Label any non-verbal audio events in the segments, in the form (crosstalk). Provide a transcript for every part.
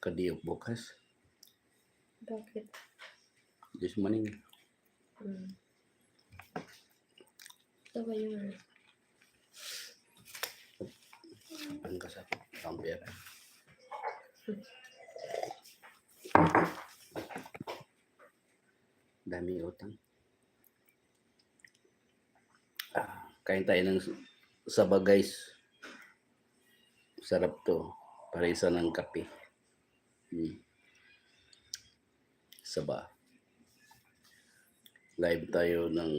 Kadiyok bukas. Bakit? This morning. Hmm. Ito ba yung Ang kasakit. Ang pera. Daming utang. Ah, kain tayo ng saba guys. Sarap to. Parisa ng kape. Hmm. Saba. Live tayo ng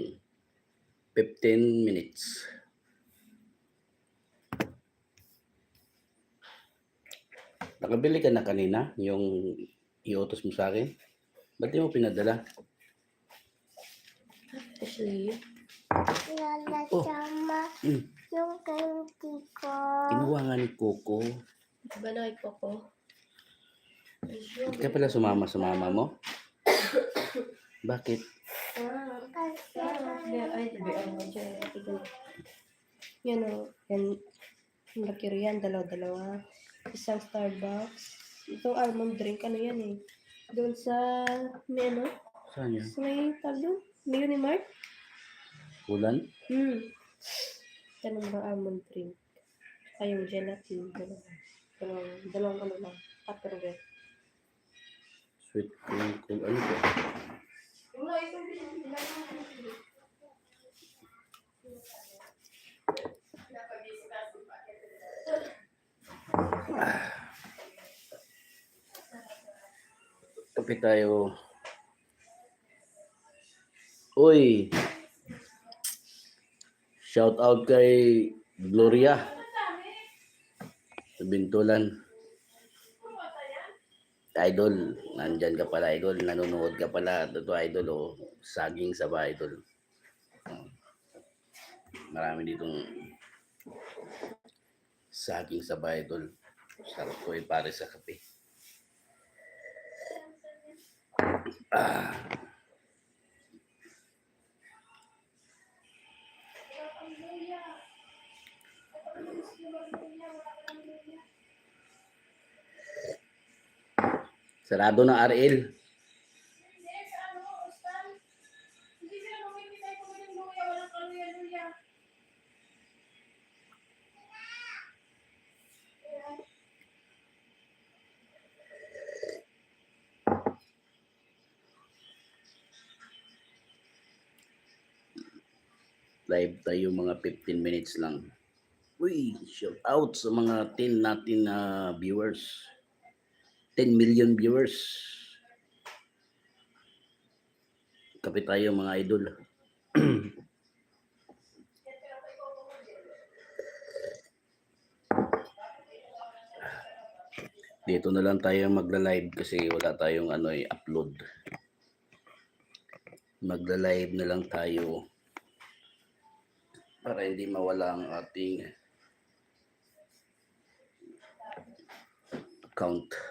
15 minutes. Nakabili ka na kanina yung iutos mo sa akin? Ba't di mo pinadala? Ashley? Lola Oh. sama Mm. yung candy ko. Kinuha nga ni Coco. Ba na ko ko? Ka pala sumama sa mama mo? (coughs) Bakit? Mo. Yan o. Yan. Ang laki riyan. Dalawa-dalawa. Isang Starbucks. Itong almond drink. Ano yan eh? Doon sa, may ano? Saan yan? Sa may tag doon? May Unimart? Ulan? Hmm. Yan ang mga almond drink. Ay, yung gelatin. Dalawa. Dalawang, dalawang ano lang. Tupperware. Sweet cream cool. Ano to? Kape tayo. Uy! Shout out kay Gloria. Sa Bintulan. Idol, nandyan ka pala, idol. Nanonood ka pala. Totoo, idol, oh. Saging sa ba, idol. Marami ditong saging sa ba, idol. Sarap ko eh, pare sa kape. Ah. Sarado ng RL. Live tayo mga 15 minutes lang. Uy, shout out sa mga 10 natin na viewers. 10 million viewers. Kapit tayo mga idol. (clears throat) Dito na lang tayo magla-live kasi wala tayong ano eh, upload. Magla-live na lang tayo para hindi mawala ang ating account.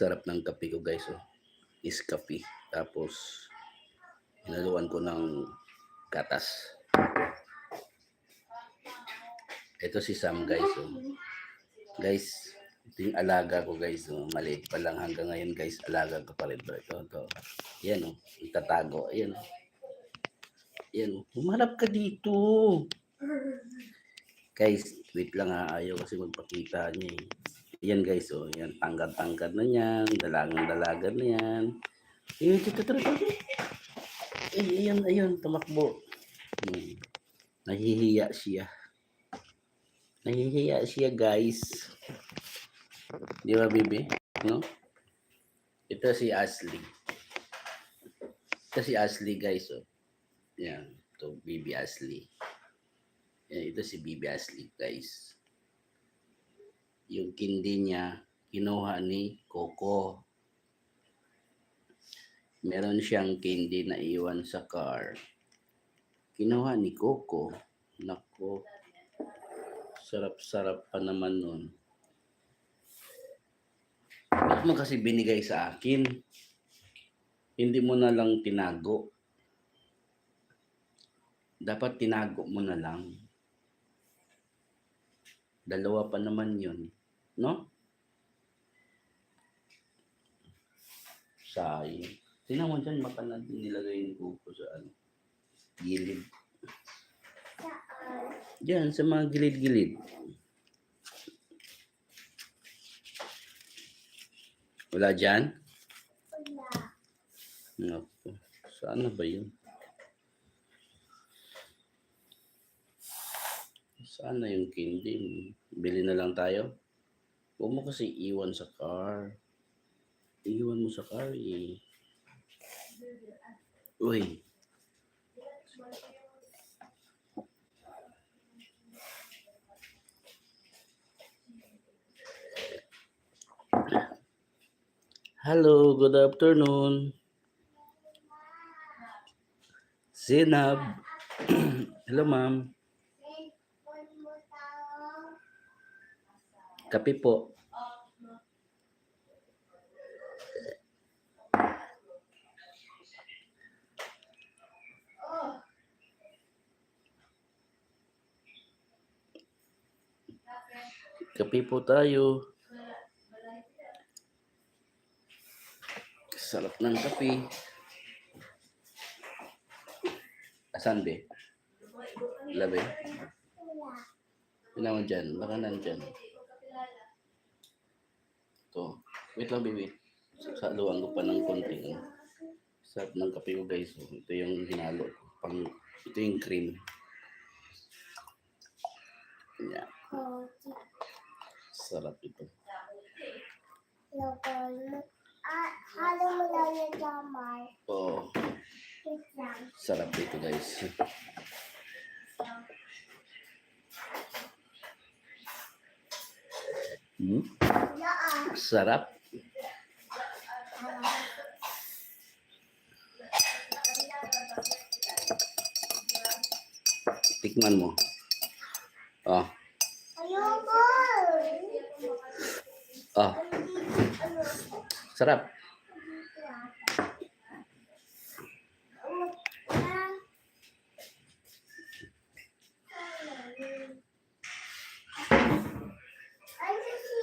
Sarap ng kape ko guys. Oh. Is kape. Tapos, hinaluan ko ng gatas. Ito si Sam guys. Oh. Guys, ito yung alaga ko guys. Oh. Maliit pa lang hanggang ngayon guys. Alaga ko pa rin. to. Ito, ito. Yan oh. Itatago. Ayan oh. Yan oh. Humarap ka dito. Guys, wait lang ha. Ayaw kasi magpakita niya eh. Yan guys, oh. Yan, tangkad-tangkad na yan. Dalagang-dalagan na yan. Eh, ito, ito, ito, ito. Eh, ayun, ayun, tumakbo. Hmm. Nahihiya siya. Nahihiya siya, guys. Di ba, Bibi? No? Ito si Ashley. Ito si Ashley, guys, oh. Yan. Ito, Bibi Ashley. Yan, ito si Bibi Ashley, guys. Yung kindi niya, kinuha ni Coco. Meron siyang candy na iwan sa car. Kinuha ni Coco. Nako. Sarap-sarap pa naman nun. Ba't mo kasi binigay sa akin? Hindi mo na lang tinago. Dapat tinago mo na lang. Dalawa pa naman yun. No? Sayang. Tingnan mo dyan, baka na nilagay ni Kuko sa ano. Gilid. Saan? Diyan, sa mga gilid-gilid. Wala dyan? Wala. Naku, sana ba yun? Sana yung candy. Bili na lang tayo. Huwag mo kasi iwan sa car. Iwan mo sa car eh. Uy. Hello, good afternoon. Zinab. (clears throat) Hello, ma'am. Kape po. Kape po tayo. Sarap ng kape. Asan be? Labi? Wala. Yun mo dyan. Baka nandyan. Ito. Wait lang, baby. Saluan ko pa ng konti. ano. Sarap ng kape ko, guys. Oh, Ito yung hinalo. Pang, ito yung cream. Yeah. Sarap ito. Ah, halo mo lang yung damay. Oh, Wait lang. sarap ito, guys. Hmm? Ah. Sarap. Ah. Tikman mo. Oh. Ayoko. Oh. Sarap. Dito ah. Ano? Ah. Ay, kasi,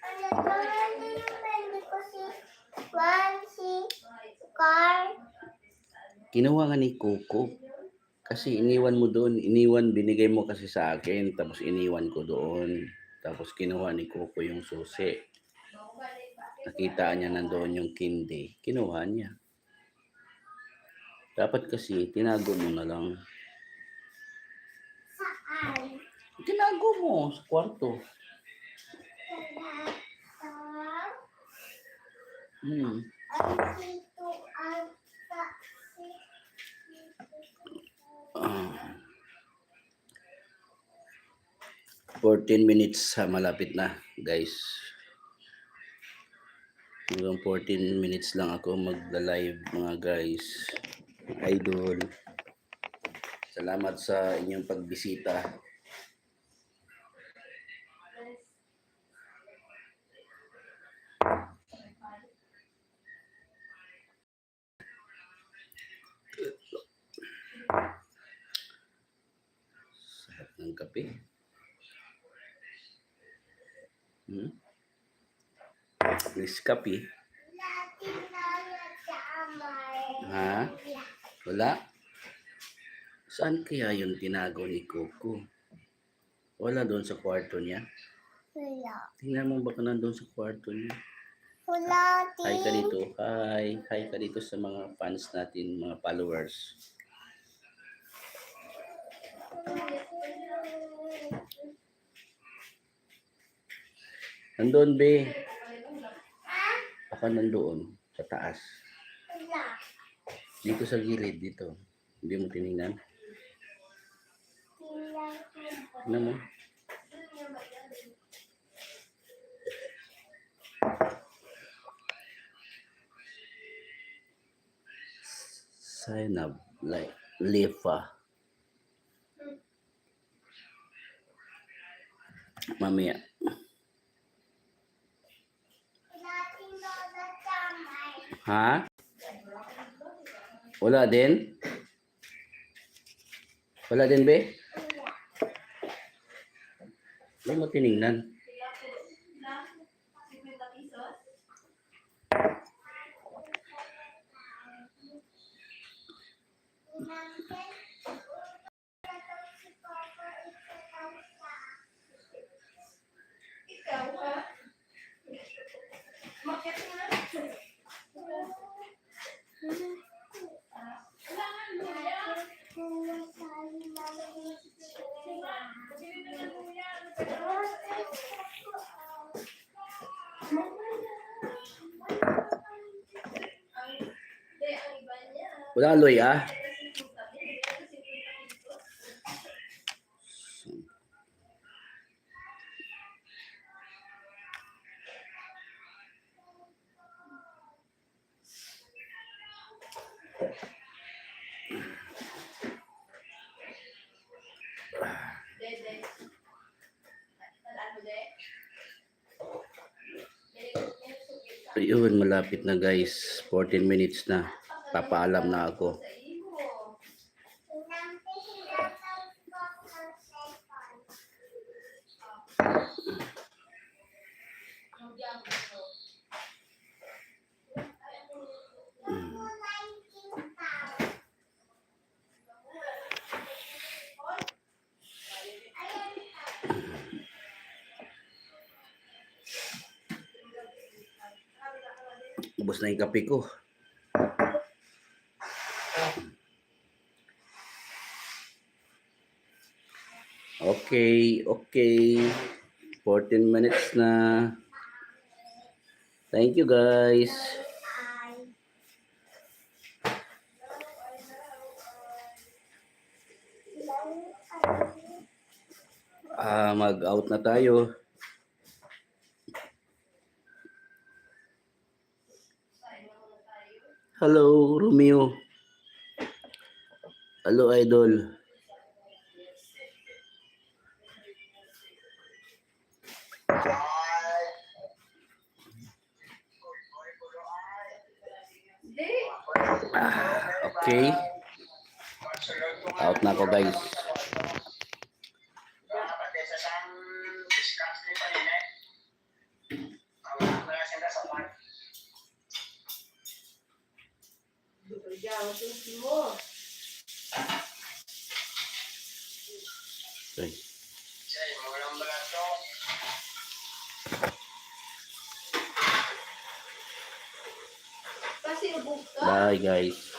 ano, parang din yung pwede ko si, one, si, car, Kinuha nga ni Coco. Kasi iniwan mo doon. Iniwan, binigay mo kasi sa akin. Tapos iniwan ko doon. Tapos kinuha ni Coco yung susi. Nakita niya nandoon yung kindi. Kinuha niya. Dapat kasi, tinago mo na lang. saan? Tinago mo sa kwarto. Hmm. Ah. 14 minutes sa malapit na, guys. Hanggang 14 minutes lang ako magla-live, mga guys. Idol. Salamat sa inyong pagbisita. Sarap ng kape. Hmm? Nescafe. Amay. Ha? Wala? Saan kaya yung tinago ni Coco? Wala doon sa kwarto niya. Wala. Tingnan mo baka nandun sa kwarto niya. Wala, Hi ka dito. Hi. Hi ka dito sa mga fans natin, mga followers. Nandun, be. Baka nandoon sa taas. Dito sa gilid, dito. Hindi mo tinignan. Tingnan mo? Sign up like Lefa. Mamaya. Latin na sa amay. Ha? Wala din? Wala din, be? Hindi mo tinignan. Ikaw Wala aloy, ah. Ayun, malapit na guys. 14 minutes na. Papaalam na ako. Ubus na yung kape ko. Okay, okay. 14 minutes na. Thank you guys. Ah, mag-out na tayo. Hello, Romeo. Hello, Idol. Okay. Out na ako, guys. Okay. Bye, guys.